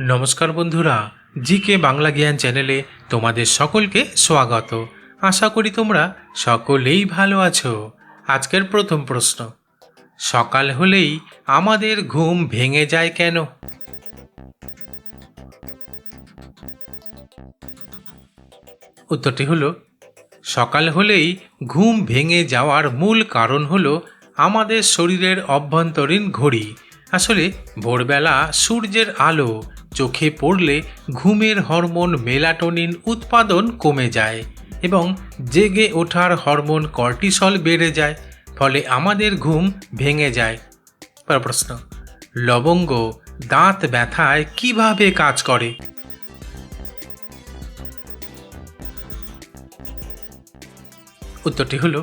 নমস্কার বন্ধুরা জি কে বাংলা জ্ঞান চ্যানেলে তোমাদের সকলকে স্বাগত। আশা করি তোমরা সকলেই ভালো আছো। আজকের প্রথম প্রশ্ন, সকাল হলেই আমাদের ঘুম ভেঙে যায় কেন? উত্তরটি হলো, সকাল হলেই ঘুম ভেঙে যাওয়ার মূল কারণ হলো আমাদের শরীরের অভ্যন্তরীণ ঘড়ি। আসলে ভোরবেলা সূর্যের আলো চোখে পড়লে ঘুমের হরমোন মেলাটোনিন উৎপাদন কমে যায় এবং জেগে ওঠার হরমোন কর্টিসল বেড়ে যায়, ফলে আমাদের ঘুম ভেঙে যায়। প্রশ্ন, লবঙ্গ দাঁত ব্যথায় কীভাবে কাজ করে? উত্তরটি হলো,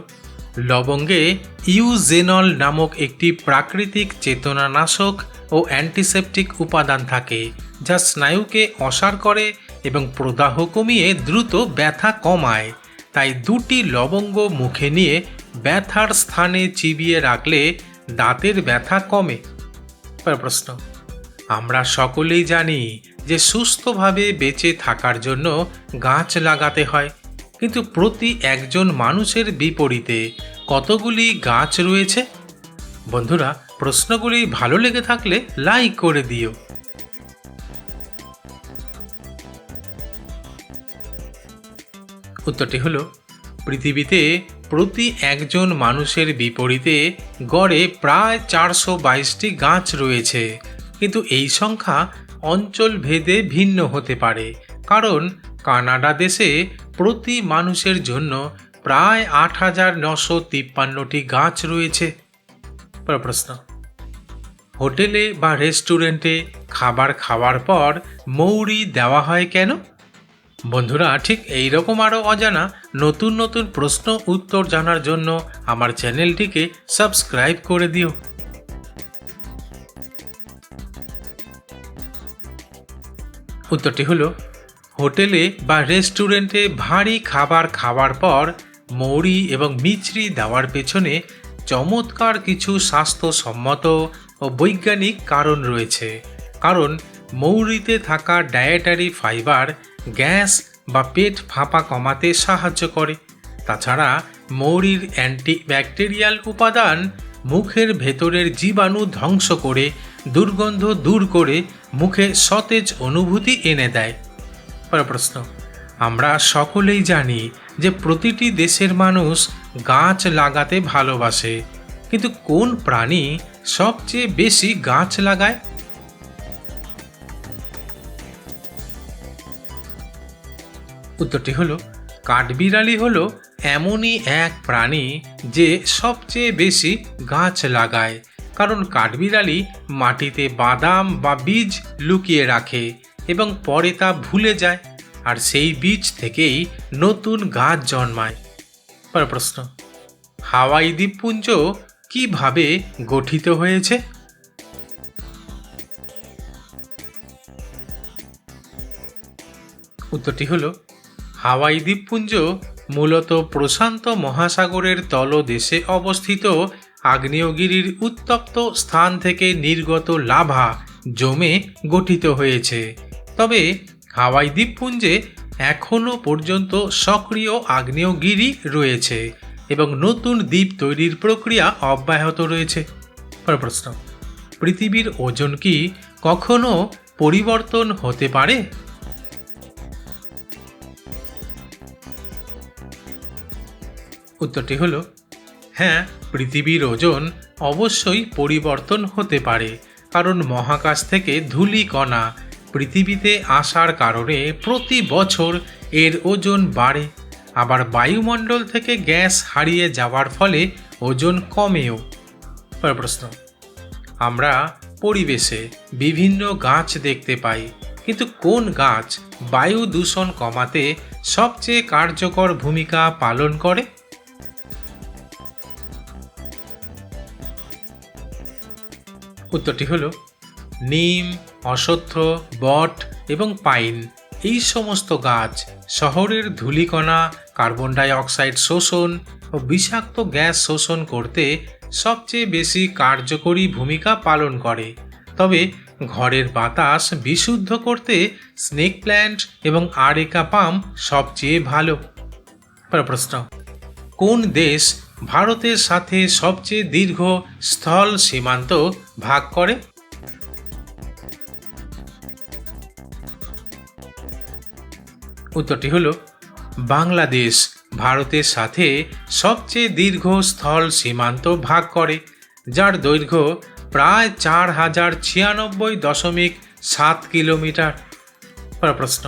লবঙ্গে ইউজেনল নামক একটি প্রাকৃতিক চেতনানাশক ও অ্যান্টিসেপটিক উপাদান থাকে। যা স্নায়ুকে অসার করে এবং প্রদাহ কমিয়ে দ্রুত ব্যথা কমায়। তাই দুটি লবঙ্গ মুখে নিয়ে ব্যথার স্থানে চিবিয়ে রাখলে দাঁতের ব্যথা কমে। প্রশ্ন, আমরা সকলেই জানি যে সুস্থভাবে বেঁচে থাকার জন্য গাছ লাগাতে হয়, কিন্তু প্রতি একজন মানুষের বিপরীতে কতগুলি গাছ রয়েছে? বন্ধুরা, প্রশ্নগুলি ভালো লেগে থাকলে লাইক করে দিও। উত্তরটি হলো, পৃথিবীতে প্রতি একজন মানুষের বিপরীতে গড়ে প্রায় চারশো বাইশটি গাছ রয়েছে। কিন্তু এই সংখ্যা অঞ্চল ভেদে ভিন্ন হতে পারে, কারণ কানাডা দেশে প্রতি মানুষের জন্য প্রায় আট হাজার নশো তিপ্পান্নটি গাছ রয়েছে। প্রশ্ন, হোটেলে বা রেস্টুরেন্টে খাবার খাওয়ার পর মৌরি দেওয়া হয় কেন? বন্ধুরা, ঠিক এই রকম আরও অজানা নতুন নতুন প্রশ্ন উত্তর জানার জন্য আমার চ্যানেলটিকে সাবস্ক্রাইব করে দিও। উত্তরটি হলো, হোটেলে বা রেস্টুরেন্টে ভারী খাবার খাওয়ার পর মৌরি এবং মিছরি দেওয়ার পেছনে চমৎকার কিছু স্বাস্থ্যসম্মত ও বৈজ্ঞানিক কারণ রয়েছে। কারণ মৌরিতে থাকা ডায়েটারি ফাইবার গ্যাস বা পেট ফাঁপা কমাতে সাহায্য করে। তাছাড়া মৌরির অ্যান্টিব্যাকটেরিয়াল উপাদান মুখের ভেতরের জীবাণু ধ্বংস করে, দুর্গন্ধ দূর করে মুখে সতেজ অনুভূতি এনে দেয়। পরের প্রশ্ন, আমরা সকলেই জানি যে প্রতিটি দেশের মানুষ গাছ লাগাতে ভালোবাসে, কিন্তু কোন প্রাণী সবচেয়ে বেশি গাছ লাগায়? উত্তরটি হলো, কাঠবিড়ালি হলো এমনই এক প্রাণী যে সবচেয়ে বেশি গাছ লাগায়, কারণ কাঠবিড়ালি মাটিতে বাদাম বা বীজ লুকিয়ে রাখে এবং পরে তা ভুলে যায় আর সেই বীজ থেকেই নতুন গাছ জন্মায়। পরের প্রশ্ন, হাওয়াই দ্বীপপুঞ্জ কীভাবে গঠিত হয়েছে? উত্তরটি হলো হাওয়াই দ্বীপপুঞ্জ মূলত প্রশান্ত মহাসাগরের তলদেশে অবস্থিত আগ্নেয়গিরির উত্তপ্ত স্থান থেকে নির্গত লাভা জমে গঠিত হয়েছে। তবে হাওয়াই দ্বীপপুঞ্জে এখনও পর্যন্ত সক্রিয় আগ্নেয়গিরি রয়েছে এবং নতুন দ্বীপ তৈরির প্রক্রিয়া অব্যাহত রয়েছে। প্রশ্ন, পৃথিবীর ওজন কি কখনো পরিবর্তন হতে পারে? উত্তরটি হলো হ্যাঁ পৃথিবীর ওজন অবশ্যই পরিবর্তন হতে পারে, কারণ মহাকাশ থেকে ধূলি কণা পৃথিবীতে আসার কারণে প্রতি বছর এর ওজন বাড়ে, আবার বায়ুমণ্ডল থেকে গ্যাস হারিয়ে যাওয়ার ফলে ওজন কমেও। পরের প্রশ্ন, আমরা পরিবেশে বিভিন্ন গাছ দেখতে পাই, কিন্তু কোন গাছ বায়ু দূষণ কমাতে সবচেয়ে কার্যকর ভূমিকা পালন করে? উত্তরটি হলো, নিম, অশ্বত্থ, বট এবং পাইন। এই সমস্ত গাছ শহরের ধূলিকণা, কার্বন ডাই অক্সাইড শোষণ ও বিষাক্ত গ্যাস শোষণ করতে সবচেয়ে বেশি কার্যকরী ভূমিকা পালন করে। তবে ঘরের বাতাস বিশুদ্ধ করতে স্নেক প্ল্যান্ট এবং আরেকা পাম সবচেয়ে ভালো। প্রশ্ন, কোন দেশ ভারতের সাথে সবচেয়ে দীর্ঘ স্থল সীমান্ত ভাগ করে উত্তরটি হল বাংলাদেশ ভারতের সাথে সবচেয়ে দীর্ঘ স্থল সীমান্ত ভাগ করে, যার দৈর্ঘ্য প্রায় চার হাজার ছিয়ানব্বই দশমিক সাত কিলোমিটার। প্রশ্ন,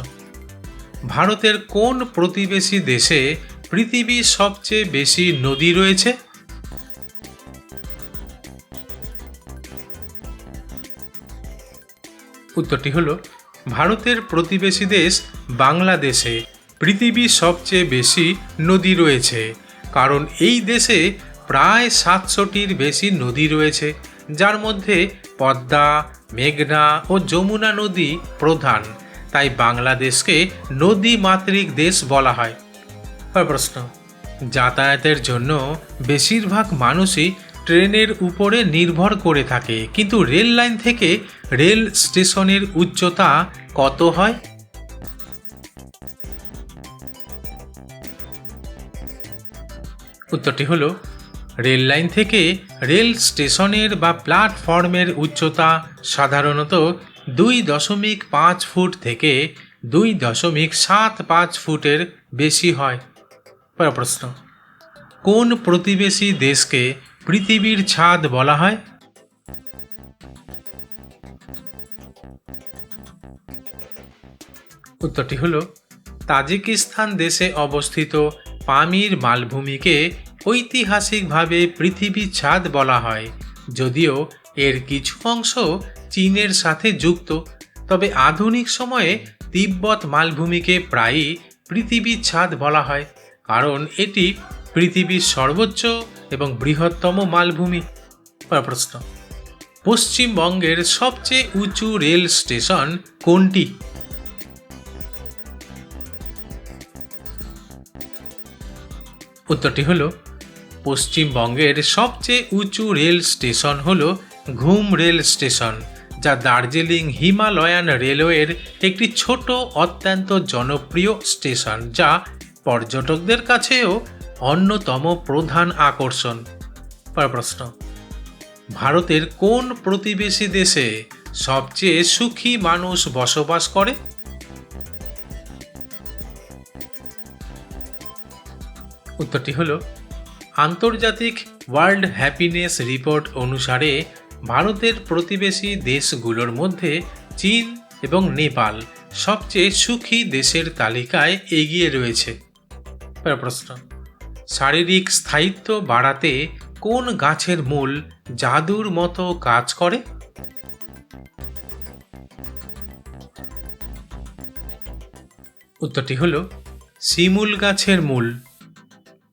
ভারতের কোন প্রতিবেশী দেশে পৃথিবীর সবচেয়ে বেশি নদী রয়েছে? উত্তরটি হল, ভারতের প্রতিবেশী দেশ বাংলাদেশে পৃথিবীর সবচেয়ে বেশি নদী রয়েছে, কারণ এই দেশে প্রায় সাতশোটির বেশি নদী রয়েছে, যার মধ্যে পদ্মা, মেঘনা ও যমুনা নদী প্রধান। তাই বাংলাদেশকে নদী মাতৃক দেশ বলা হয়। প্রশ্ন, যাতায়াতের জন্য বেশিরভাগ মানুষই ট্রেনের উপরে নির্ভর করে থাকে, কিন্তু রেল লাইন থেকে রেল স্টেশনের উচ্চতা কত হয়? উত্তরটি হলো, রেল লাইন থেকে রেল স্টেশনের বা প্ল্যাটফর্মের উচ্চতা সাধারণত দুই দশমিক পাঁচ ফুট থেকে দুই দশমিক সাত পাঁচ ফুটের বেশি হয়। প্রশ্ন, কোন প্রতিবেশী দেশকে পৃথিবীর ছাদ বলা হয়? উত্তরটি হলো, তাজিকিস্তান দেশে অবস্থিত পামির মালভূমিকে ঐতিহাসিকভাবে পৃথিবীর ছাদ বলা হয়। যদিও এর কিছু অংশ চীনের সাথে যুক্ত, তবে আধুনিক সময়ে তিব্বত মালভূমিকে প্রায়ই পৃথিবীর ছাদ বলা হয়, কারণ এটি পৃথিবীর সর্বোচ্চ এবং বৃহত্তম মালভূমি। প্রশ্ন, পশ্চিমবঙ্গের সবচেয়ে উঁচু রেল স্টেশন কোনটি? উত্তরটি হলো, পশ্চিমবঙ্গের সবচেয়ে উঁচু রেল স্টেশন হল ঘুম রেল স্টেশন, যা দার্জিলিং হিমালয়ান রেলওয়ের একটি ছোট, অত্যন্ত জনপ্রিয় স্টেশন, যা পর্যটকদের কাছেও অন্যতম প্রধান আকর্ষণ। প্রশ্ন, ভারতের কোন প্রতিবেশী দেশে সবচেয়ে সুখী মানুষ বসবাস করে? উত্তরটি হলো, আন্তর্জাতিক ওয়ার্ল্ড হ্যাপিনেস রিপোর্ট অনুসারে ভারতের প্রতিবেশী দেশগুলোর মধ্যে চীন এবং নেপাল সবচেয়ে সুখী দেশের তালিকায় এগিয়ে রয়েছে। প্রশ্ন, শারীরিক স্থায়িত্ব বাড়াতে কোন গাছের মূল জাদুর মতো কাজ করে? উত্তরটি হল, শিমুল গাছের মূল।